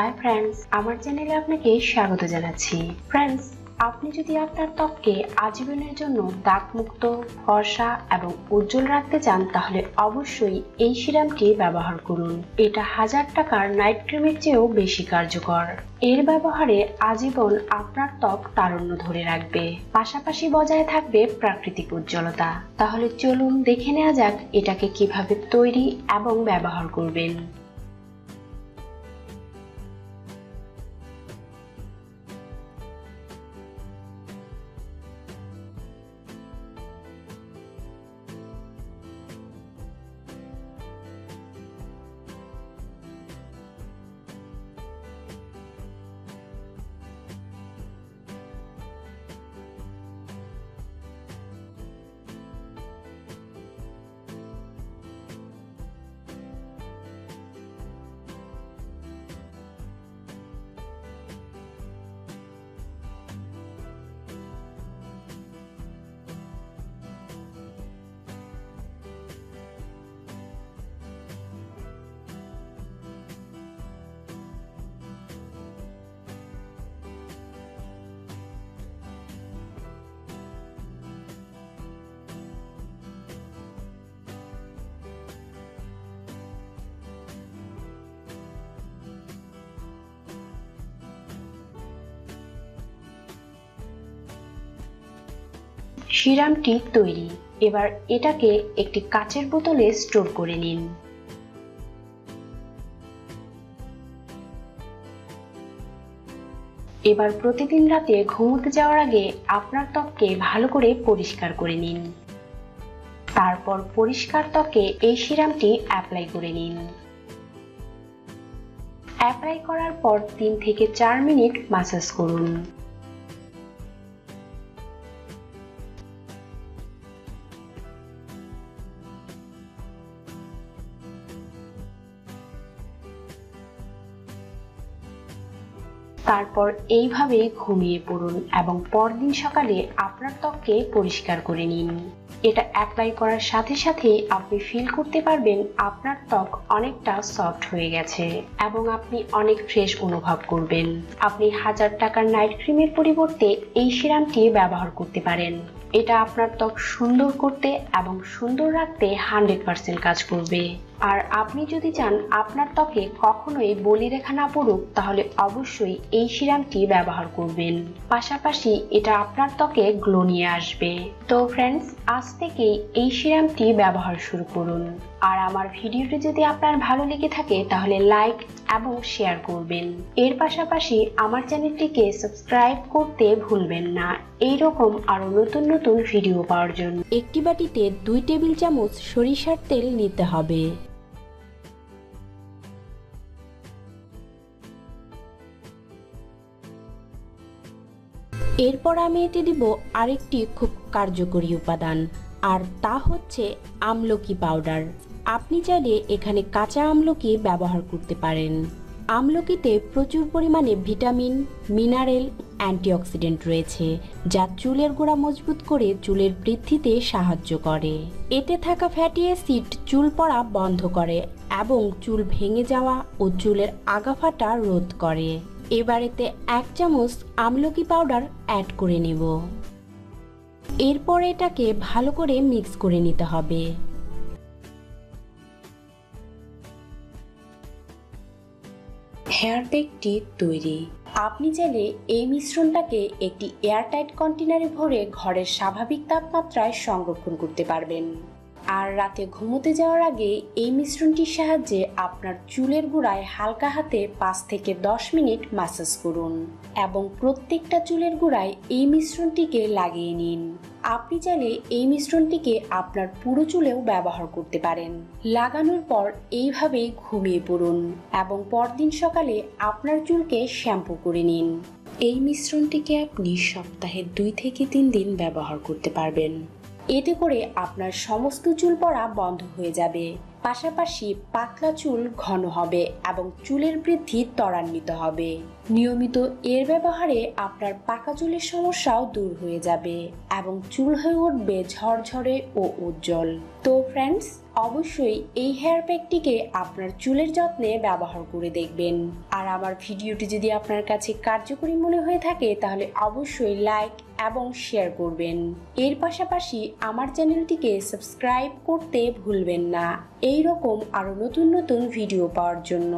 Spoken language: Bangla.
হাই ফ্রেন্ডস আমার চ্যানেলে আপনাকে স্বাগত জানাচ্ছি। ফ্রেন্ডস আপনি যদি আপনার ত্বককে আজীবনের জন্য দাগমুক্ত, ফর্সা এবং উজ্জ্বল রাখতে চান, তাহলে অবশ্যই এই সিরামটি ব্যবহার করুন। এটা হাজার টাকার নাইট ক্রিমের চেয়েও বেশি কার্যকর। এর ব্যবহারে আজীবন আপনার ত্বক তারুণ্য ধরে রাখবে। পাশাপাশি বজায় থাকবে প্রাকৃতিক উজ্জ্বলতা। তাহলে চলুন দেখে নেওয়া যাক এটাকে কীভাবে তৈরি এবং ব্যবহার করবেন। সিরামটি তৈরি। এবার এটাকে একটি কাচের বোতলে স্টোর করে নিন। এবার প্রতিদিন রাতে ঘুমোতে যাওয়ার আগে আপনার ত্বককে ভালো করে পরিষ্কার করে নিন। তারপর পরিষ্কার ত্বকে এই সিরামটি অ্যাপ্লাই করে নিন। অ্যাপ্লাই করার পর তিন থেকে চার মিনিট মাসাজ করুন। তারপর এইভাবে ঘুমিয়ে পড়ুন এবং পরদিন সকালে আপনার ত্বককে পরিষ্কার করে নিন। এটা অ্যাপ্লাই করার সাথে সাথে আপনি ফিল করতে পারবেন আপনার ত্বক অনেকটা সফট হয়ে গেছে এবং আপনি অনেক ফ্রেশ অনুভব করবেন। আপনি হাজার টাকার নাইট ক্রিমের পরিবর্তে এই সিরামটি ব্যবহার করতে পারেন। এটা আপনার ত্বক সুন্দর করতে এবং সুন্দর রাখতে হান্ড্রেড পার্সেন্ট কাজ করবে। আর আপনি যদি চান আপনার ত্বকে কখনোই বলিরেখা না পড়ুক, তাহলে অবশ্যই এই সিরামটি ব্যবহার করবেন। পাশাপাশি এটা আপনার ত্বকে গ্লো নিয়ে আসবে। তো ফ্রেন্ডস আজ থেকেই এই সিরামটি ব্যবহার শুরু করুন। আর আমার ভিডিওটি যদি আপনার ভালো লেগে থাকে, তাহলে লাইক এবং শেয়ার করবেন। এর পাশাপাশি আমার চ্যানেলটিকে সাবস্ক্রাইব করতে ভুলবেন না। এই রকম আরও নতুন নতুন ভিডিও পাওয়ার জন্য। একটি বাটিতে দুই টেবিল চামচ সরিষার তেল নিতে হবে। এরপর আমি এতে দিব আরেকটি খুব কার্যকরী উপাদান, আর তা হচ্ছে আমলকি পাউডার। আপনি চাইলে এখানে কাঁচা আমলকি ব্যবহার করতে পারেন। আমলকিতে প্রচুর পরিমাণে ভিটামিন, মিনারেল, অ্যান্টিঅক্সিডেন্ট রয়েছে, যা চুলের গোড়া মজবুত করে চুলের বৃদ্ধিতে সাহায্য করে। এতে থাকা ফ্যাটি অ্যাসিড চুল পড়া বন্ধ করে এবং চুল ভেঙে যাওয়া ও চুলের আগাফাটা রোধ করে। এবার এতে এক চামচ আমলকি পাউডার অ্যাড করে নেব। এরপর এটাকে ভালো করে মিক্স করে নিতে হবে। হেয়ার প্যাকটি তৈরি। আপনি চাইলে এই মিশ্রণটাকে একটি এয়ারটাইট কন্টেনারে ভরে ঘরের স্বাভাবিক তাপমাত্রায় সংরক্ষণ করতে পারবেন। আর রাতে ঘুমোতে যাওয়ার আগে এই মিশ্রণটির সাহায্যে আপনার চুলের গোড়ায় হালকা হাতে পাঁচ থেকে দশ মিনিট মাসাজ করুন এবং প্রত্যেকটা চুলের গোড়ায় এই মিশ্রণটিকে লাগিয়ে নিন। আপনি চাইলে এই মিশ্রণটিকে আপনার পুরো চুলেও ব্যবহার করতে পারেন। লাগানোর পর এইভাবেই ঘুমিয়ে পড়ুন এবং পরদিন সকালে আপনার চুলকে শ্যাম্পু করে নিন। এই মিশ্রণটিকে আপনি সপ্তাহে দুই থেকে তিন দিন ব্যবহার করতে পারবেন। এতে করে আপনার সমস্ত চুল পড়া বন্ধ হয়ে যাবে। পাশাপাশি পাতলা চুল ঘন হবে এবং চুলের বৃদ্ধি ত্বরান্বিত হবে। নিয়মিত এর ব্যবহারে আপনার পাকা চুলের সমস্যাও দূর হয়ে যাবে এবং চুল হয়ে উঠবে ঝরঝরে ও উজ্জ্বল। তো ফ্রেন্ডস অবশ্যই এই হেয়ার প্যাকটিকে আপনার চুলের যত্নে ব্যবহার করে দেখবেন। আর আমার ভিডিওটি যদি আপনার কাছে কার্যকরী মনে হয়ে থাকে, তাহলে অবশ্যই লাইক এবং শেয়ার করবেন। এর পাশাপাশি আমার চ্যানেলটিকে সাবস্ক্রাইব করতে ভুলবেন না। এই রকম আরও নতুন নতুন ভিডিও পাওয়ার জন্য।